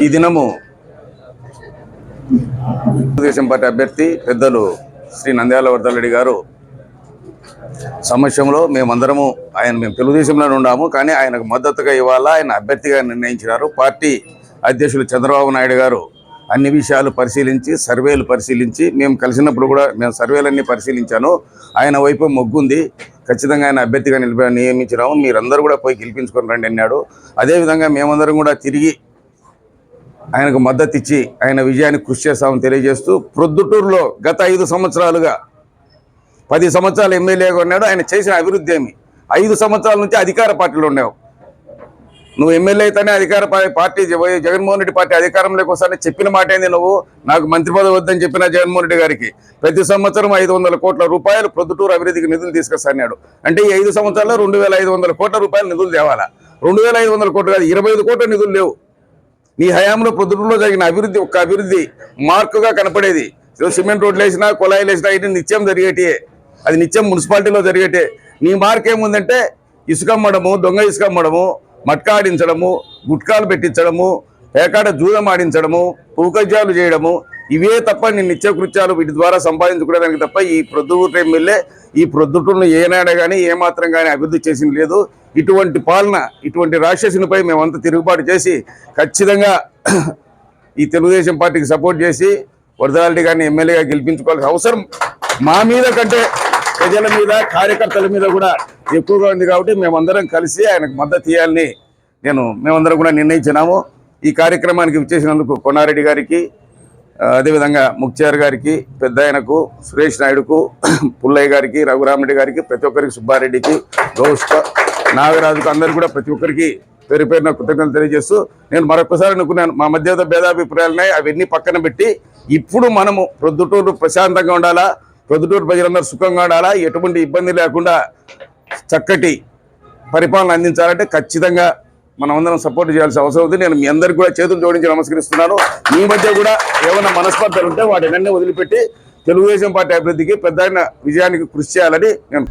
ఈ దినము తెలుగుదేశం పార్టీ అభ్యర్థి పెద్దలు శ్రీ నంద్యాల వర్ధలరెడ్డి గారు సమక్షంలో మేమందరము ఆయన మేము తెలుగుదేశంలోనే ఉన్నాము కానీ ఆయనకు మద్దతుగా ఇవ్వాలా ఆయన అభ్యర్థిగా నిర్ణయించినారు. పార్టీ అధ్యక్షులు చంద్రబాబు నాయుడు గారు అన్ని విషయాలు పరిశీలించి సర్వేలు పరిశీలించి మేము కలిసినప్పుడు కూడా మేము సర్వేలన్నీ పరిశీలించాను. ఆయన వైపు మొగ్గుంది. ఖచ్చితంగా ఆయన అభ్యర్థిగా నిలిపి నియమించినాము. మీరందరూ కూడా పోయి గెలిపించుకొని రండి అన్నాడు. అదేవిధంగా మేమందరం కూడా తిరిగి ఆయనకు మద్దతు ఇచ్చి ఆయన విజయానికి కృషి చేస్తామని తెలియజేస్తూ ప్రొద్దుటూరులో గత ఐదు సంవత్సరాలుగా పది సంవత్సరాలు ఎమ్మెల్యేగా ఉన్నాడు. ఆయన చేసిన అభివృద్ధి ఏమి? ఐదు సంవత్సరాల నుంచి అధికార పార్టీలో ఉండేవు నువ్వు ఎమ్మెల్యే అయితేనే అధికార పార్టీ జగన్మోహన్ రెడ్డి పార్టీ అధికారంలోకి వస్తానని చెప్పిన మాట ఏంది నువ్వు? నాకు మంత్రి పదవి వద్దని చెప్పిన జగన్మోహన్ రెడ్డి గారికి. ప్రతి సంవత్సరం ఐదు వందల కోట్ల రూపాయలు ప్రొద్దుటూరు అభివృద్ధికి నిధులు తీసుకొస్తాడు అంటే ఈ ఐదు సంవత్సరాల్లో రెండు వేల ఐదు వందల కోట్ల రూపాయలు నిధులు తేవాలా? రెండు వేల ఐదు వందల కోట్లు కాదు ఇరవై ఐదు కోట్ల నిధులు లేవు. నీ హయాంలో ప్రొద్దుటూరులో జరిగిన అభివృద్ధి ఒక్క అభివృద్ధి మార్కుగా కనపడేది. సిమెంట్ రోడ్లు వేసినా కుళాయిలు వేసినా ఇటు నిత్యం జరిగేటియే. అది నిత్యం మున్సిపాలిటీలో జరిగేటే నీ మార్క్ ఏముందంటే ఇసుక అమ్మడము దొంగ ఇసుక మట్కాడించడము గుట్కాలు పెట్టించడము పేకాట జూదం ఆడించడము పూకజ్యాలు చేయడము ఇవే తప్ప నేను నిత్య కృత్యాలు వీటి ద్వారా సంపాదించుకోవడానికి తప్ప ఈ ప్రొద్దుటూరు ఎమ్మెల్యే ఈ ప్రొద్దుటూరును ఏనాడ కానీ ఏమాత్రం కానీ అభివృద్ధి చేసింది లేదు. ఇటువంటి పాలన ఇటువంటి రాక్షసునిపై మేమంతా తిరుగుబాటు చేసి ఖచ్చితంగా ఈ తెలుగుదేశం పార్టీకి సపోర్ట్ చేసి వరదలారెడ్డి గారిని ఎమ్మెల్యేగా గెలిపించుకోవాల్సిన అవసరం మా మీద కంటే ప్రజల మీద కార్యకర్తల మీద కూడా ఎక్కువగా ఉంది కాబట్టి మేమందరం కలిసి ఆయనకు మద్దతు ఇవ్వాలని నేను మేమందరం కూడా నిర్ణయించినాము. ఈ కార్యక్రమానికి విచ్చేసినందుకు కొనారెడ్డి గారికి అదేవిధంగా ముక్తియార్ గారికి పెద్ద ఆయనకు సురేష్ నాయుడుకు పుల్లయ్య గారికి రఘురామరెడ్డి గారికి ప్రతి ఒక్కరికి సుబ్బారెడ్డికి రోష్క నాగరాజుకు అందరు కూడా ప్రతి ఒక్కరికి పేరు పేరున కృతజ్ఞతలు తెలియజేస్తూ నేను మరొకసారి అనుకున్నాను మా మధ్య భేదాభిప్రాయాలున్నాయి అవన్నీ పక్కన పెట్టి ఇప్పుడు మనము ప్రొద్దుటూరు ప్రశాంతంగా ఉండాలా? ప్రొద్దుటూరు ప్రజలందరూ సుఖంగా ఉండాలా? ఎటువంటి ఇబ్బంది లేకుండా చక్కటి పరిపాలన అందించాలంటే ఖచ్చితంగా మనమందరం సపోర్ట్ చేయాల్సిన అవసరం ఉంది. నేను మీ అందరికి కూడా చేతులు జోడించి నమస్కరిస్తున్నాను. మీ మధ్య కూడా ఏమైనా మనస్పర్ధలు ఉంటే వాటినన్నీ వదిలిపెట్టి తెలుగుదేశం పార్టీ అభివృద్ధికి పెద్ద విజయానికి కృషి చేయాలని నేను